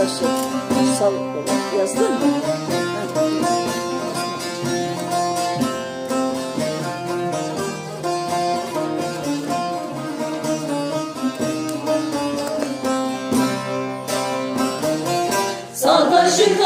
Taşı. Sal olarak yazdın mı? Ha. Sal taşı